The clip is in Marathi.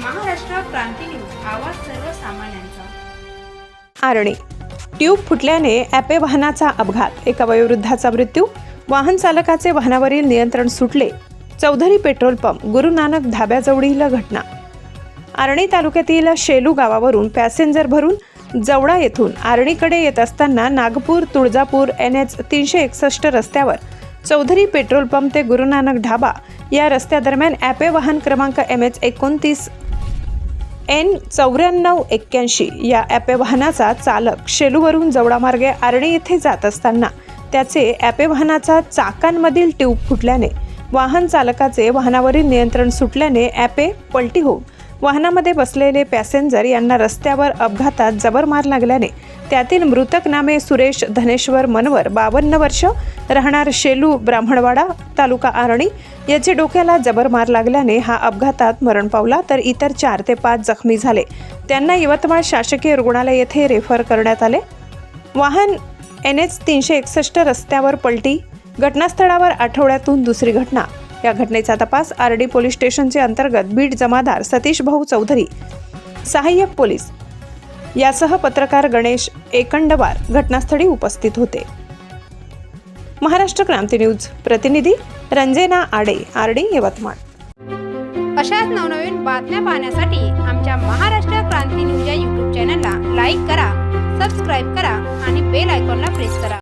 क्रांती न्यूज आवाज सर्वसामान्यांचा. आरणी. ट्यूब फुटल्याने ॲपे वाहनाचा अपघात. एका वयोवृद्धाचा मृत्यू. वाहन चालकाचे वाहनावरील नियंत्रण सुटले. चौधरी पेट्रोल पंप गुरु नानक धाब्याजवळील घटना. आर्णी तालुक्यातील शेलू गावावरून पॅसेंजर भरून जवळा येथून आर्णीकडे येत असताना नागपूर तुळजापूर एन एच तीनशे एकसष्ट रस्त्यावर चौधरी पेट्रोल पंप ते गुरुनानक ढाबा या रस्त्यादरम्यान ॲपे वाहन क्रमांक एम एच एकोणतीस एन चौऱ्याण्णव एक्क्याऐंशी या ॲपे वाहनाचा चालक शेलूवरून जवळामार्गे आर्णी येथे जात असताना त्याचे ॲपे वाहनाचा चाकांमधील ट्यूब फुटल्याने वाहन चालकाचे वाहनावरील नियंत्रण सुटल्याने ॲपे पलटी होऊन वाहनामध्ये बसलेले पॅसेंजर यांना रस्त्यावर अपघातात जबर मार लागल्याने त्यातील मृतक नामे सुरेश धनेश्वर मनवर बावन्न वर्ष राहणार शेलू ब्राह्मणवाडा तालुका आरणी. याचे डोक्याला जबर मार लागल्याने हा अपघातात मरण पावला तर इतर चार ते पाच जखमी झाले. त्यांना यवतमाळ शासकीय रुग्णालय येथे रेफर करण्यात आले. वाहन एन एच तीनशे एकसष्ट रस्त्यावर पलटी घटनास्थळावर आठवड्यातून दुसरी घटना. या घटनेचा तपास आर डी पोलीस स्टेशनचे अंतर्गत बीड जमादार सतीश भाऊ चौधरी सहाय्यक पोलीस यासह पत्रकार गणेश एकंडवार घटनास्थळी उपस्थित होते. महाराष्ट्र क्रांती न्यूज प्रतिनिधी रंजना आडे आरडी यवतमाळ. अशाच नवनवीन बातम्या पाहण्यासाठी आमच्या महाराष्ट्र क्रांती न्यूज या यूट्यूब चॅनलला लाईक करा सबस्क्राईब करा आणि बेल आयकॉनला प्रेस करा.